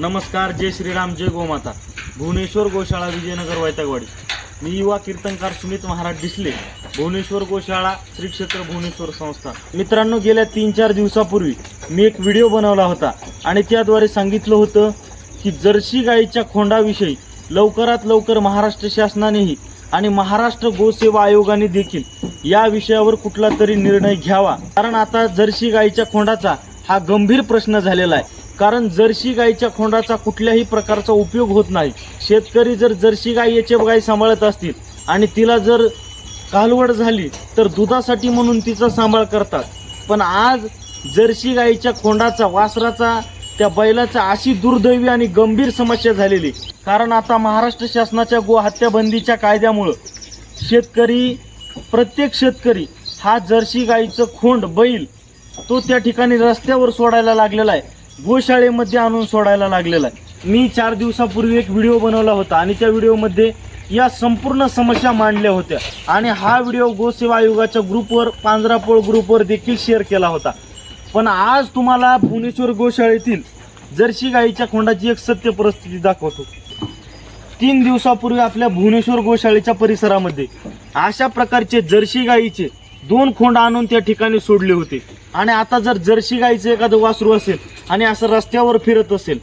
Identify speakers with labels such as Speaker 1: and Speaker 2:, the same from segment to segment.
Speaker 1: नमस्कार जय श्रीराम जय गोमाता. भुवनेश्वर गोशाळा विजयनगर वैतागवाडी. मी युवा कीर्तनकार सुमित महाराज डिसले भुवनेश्वर गोशाळा श्री क्षेत्र भुवनेश्वर संस्था. मित्रांनो गेल्या तीन चार दिवसापूर्वी मी एक व्हिडिओ बनवला होता आणि त्याद्वारे सांगितलं होतं की जर्सी गाईच्या खोंडाविषयी लवकरात लवकर महाराष्ट्र शासनानेही आणि महाराष्ट्र गोसेवा आयोगाने देखील या विषयावर कुठला तरी निर्णय घ्यावा. कारण आता जर्सी गाईच्या खोंडाचा हा गंभीर प्रश्न झालेला आहे. कारण जर्सी गाईच्या खोंडाचा कुठल्याही प्रकारचा उपयोग होत नाही. शेतकरी जर जर्सी गाई याचे गाय सांभाळत असतील आणि तिला जर कालवड झाली तर दुधासाठी म्हणून तिचा सांभाळ करतात. पण आज जर्सी गाईच्या खोंडाचा वासराचा त्या बैलाचा अशी दुर्दैवी आणि गंभीर समस्या झालेली. कारण आता महाराष्ट्र शासनाच्या गो कायद्यामुळं शेतकरी प्रत्येक शेतकरी हा जर्सी गाईचं खोंड बैल तो त्या ठिकाणी रस्त्यावर सोडायला लागलेला आहे. गोशाळेमध्ये आणून सोडायला लागलेला आहे. मी चार दिवसापूर्वी एक व्हिडिओ बनवला होता आणि त्या व्हिडिओमध्ये या संपूर्ण समस्या मांडल्या होत्या. आणि हा व्हिडिओ गोसेवा आयोगाच्या ग्रुपवर पांजरापोळ ग्रुपवर देखील शेअर केला होता. पण आज तुम्हाला भुवनेश्वर गोशाळेतील जर्सी गाईच्या खोंडाची एक सत्य परिस्थिती दाखवतो. तीन दिवसापूर्वी आपल्या भुवनेश्वर गोशाळेच्या परिसरामध्ये अशा प्रकारचे जर्सी गाईचे दोन खोंड आणून त्या ठिकाणी सोडले होते. आणि आता जर जर्सी गाईचं एखादं वासरू असेल आणि असं रस्त्यावर फिरत असेल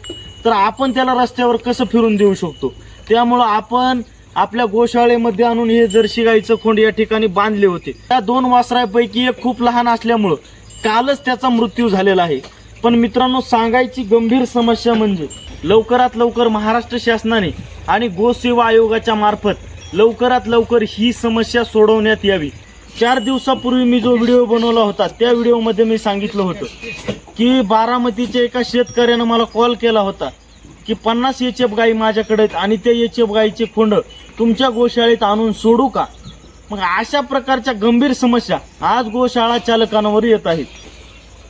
Speaker 1: तर आपण त्याला रस्त्यावर कसं फिरून देऊ शकतो? त्यामुळं आपण आपल्या गोशाळेमध्ये आणून हे जर्सी गाईचं खोंड या ठिकाणी बांधले होते. त्या दोन वासरापैकी एक खूप लहान असल्यामुळं कालच त्याचा मृत्यू झालेला आहे. पण मित्रांनो सांगायची गंभीर समस्या म्हणजे लवकरात लवकर महाराष्ट्र शासनाने आणि गोसेवा आयोगाच्या मार्फत लवकरात लवकर ही समस्या सोडवण्यात यावी. चार दिवसापूर्वी मी जो व्हिडिओ बनवला होता त्या व्हिडिओमध्ये मी सांगितलं होतं की बारामतीच्या एका शेतकऱ्यानं मला कॉल केला होता की पन्नास एच एफ गाई माझ्याकडे आहेत आणि त्या एच एफ गाईचे खोंड तुमच्या गोशाळेत आणून सोडू का? मग अशा प्रकारच्या गंभीर समस्या आज गोशाळा चालकांवर येत आहेत.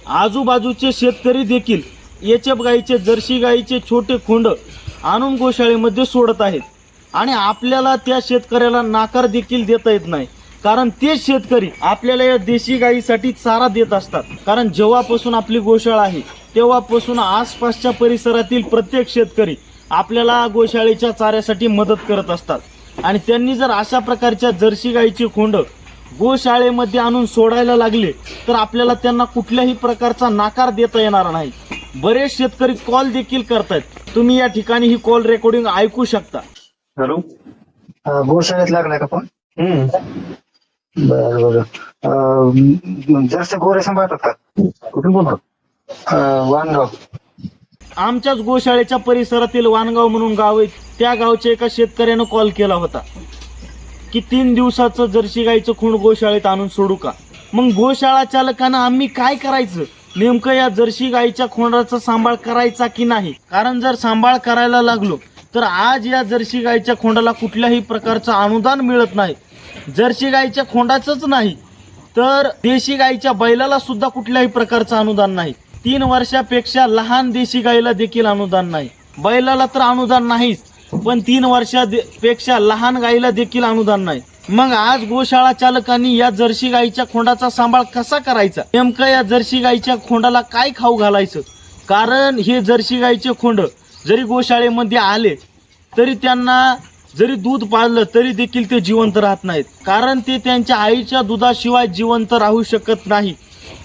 Speaker 1: आजूबाजूचे शेतकरी देखील एच एफ गाईचे जर्सी गाईचे छोटे खोंड आणून गोशाळेमध्ये सोडत आहेत. आणि आपल्याला त्या शेतकऱ्याला नाकार देखील देता येत नाही. कारण तेच शेतकरी आपल्याला या देशी गाईसाठी चारा देत असतात. कारण जेव्हापासून आपली गोशाळा आहे तेव्हापासून आसपासच्या परिसरातील प्रत्येक शेतकरी आपल्याला गोशाळेच्या चाऱ्यासाठी मदत करत असतात. आणि त्यांनी जर अशा प्रकारच्या जर्सी गाईची खोंड गोशाळेमध्ये आणून सोडायला लागले तर आपल्याला त्यांना कुठल्याही प्रकारचा नाकार देता येणार नाही. बरेच शेतकरी कॉल देखील करतायत. तुम्ही या ठिकाणी ही कॉल रेकॉर्डिंग ऐकू शकता.
Speaker 2: हॅलो.
Speaker 3: गोशाळेत लागलाय का फोन
Speaker 2: हम्म.
Speaker 3: बरं बरं. जास्त गोरे सांभाळतात का?
Speaker 2: कुठून बोलतो?
Speaker 3: वानगाव.
Speaker 1: आमच्याच गोशाळेच्या परिसरातील वानगाव म्हणून गाव आहे. त्या गावच्या एका शेतकऱ्यानं कॉल केला होता. की तीन दिवसाचं जर्सी गाईचं खूण गोशाळेत आणून सोडू का? मग गोशाळा चालकानं आम्ही काय करायचं? नेमकं या जर्सी गाईच्या खोंडाचा सांभाळ करायचा की नाही? कारण जर सांभाळ करायला लागलो तर आज या जर्सी गाईच्या खोंडाला कुठल्याही प्रकारचं अनुदान मिळत नाही. जर्सी गाईच्या खोंडाचंच नाही तर देशी गाईच्या बैलाला सुद्धा कुठल्याही प्रकारचं अनुदान नाही. तीन वर्षापेक्षा लहान देशी गाईला देखील अनुदान नाही. बैलाला तर अनुदान नाहीच पण तीन वर्षापेक्षा लहान गाईला देखील अनुदान नाही. मग आज गोशाळा चालकांनी या जर्सी गाईच्या खोंडाचा सांभाळ कसा करायचा? नेमकं या जर्सी गाईच्या खोंडाला काय खाऊ घालायचं? कारण हे जर्सी गाईचे खोंड जरी गोशाळेमध्ये आले तरी त्यांना जरी दूध पाळलं तरी देखील ते जिवंत राहत नाहीत. कारण ते त्यांच्या आईच्या दुधाशिवाय जिवंत राहू शकत नाही.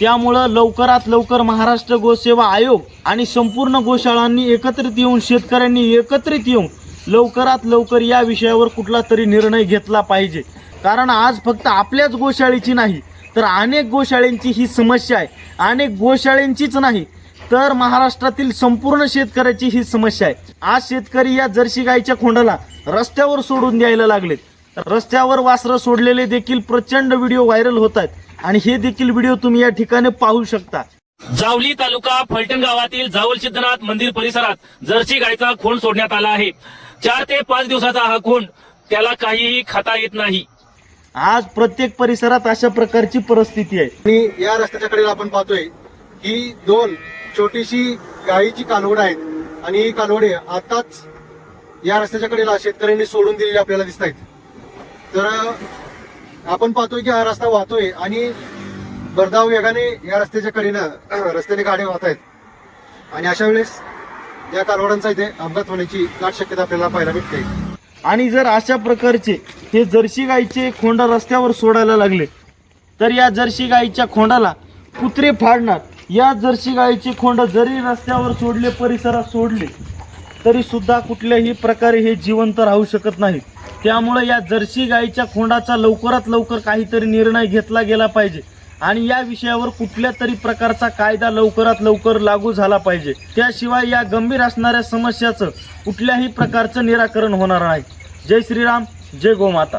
Speaker 1: त्यामुळं लवकरात लवकर महाराष्ट्र गोसेवा आयोग आणि संपूर्ण गोशाळांनी एकत्रित येऊन शेतकऱ्यांनी एकत्रित येऊन लवकरात लवकर या विषयावर कुठला तरी निर्णय घेतला पाहिजे. कारण आज फक्त आपल्याच गोशाळेची नाही तर अनेक गोशाळेंची ही समस्या आहे. अनेक गोशाळेंचीच नाही तर महाराष्ट्रातील संपूर्ण शेतकऱ्याची ही समस्या आहे. आज शेतकरी या जर्सी गाईच्या खोंडाला रस्त्यावर सोडून द्यायला लागलेत. रस्त्यावर वासरं सोडलेले देखील प्रचंड व्हिडिओ व्हायरल होत आहेत. आणि हे देखील व्हिडिओ तुम्ही या ठिकाणी पाहू शकता.
Speaker 4: जावली तालुका फलटण गावातील जावल सिद्धनाथ मंदिर परिसरात जर्सी गायचा खोंड सोडण्यात आला आहे. चार ते पाच दिवसाचा हा खोंड त्याला काहीही खाता येत नाही.
Speaker 1: आज प्रत्येक परिसरात अशा प्रकारची परिस्थिती आहे.
Speaker 5: आणि या रस्त्याच्या कडेला आपण पाहतोय ही दोन छोटीशी गायीची कालवड आहेत. आणि ही कालवडे आताच या रस्त्याच्या कडेला शेतकऱ्यांनी सोडून दिलेली आपल्याला दिसत आहेत. तर आपण पाहतोय की हा रस्ता वाहतोय आणि भरधाव वेगाने या रस्त्याच्या कडेनं रस्त्याने गाड्या वाहत आहेत. आणि अशा वेळेस या कालवडांचा इथे अपघात होण्याची दाट शक्यता आपल्याला पाहायला मिळते
Speaker 1: आणि जर अशा प्रकारचे हे जर्सी गाईचे खोंड रस्त्यावर सोडायला लागले तर या जर्सी गाईच्या खोंडाला कुत्रे फाडणार. या जर्सी गाईचे खोंड जरी रस्त्यावर सोडले परिसरात सोडले तरी सुद्धा कुठल्याही प्रकारे हे जिवंत राहू शकत नाही. त्यामुळे या जर्सी गाईच्या खोंडाचा लवकरात लवकर काहीतरी निर्णय घेतला गेला पाहिजे. आणि या विषयावर कुठल्या तरी प्रकारचा कायदा लवकरात लवकर लागू झाला पाहिजे. त्याशिवाय या गंभीर असणाऱ्या समस्याचं कुठल्याही प्रकारचं निराकरण होणार नाही. जय श्रीराम जय गोमाता.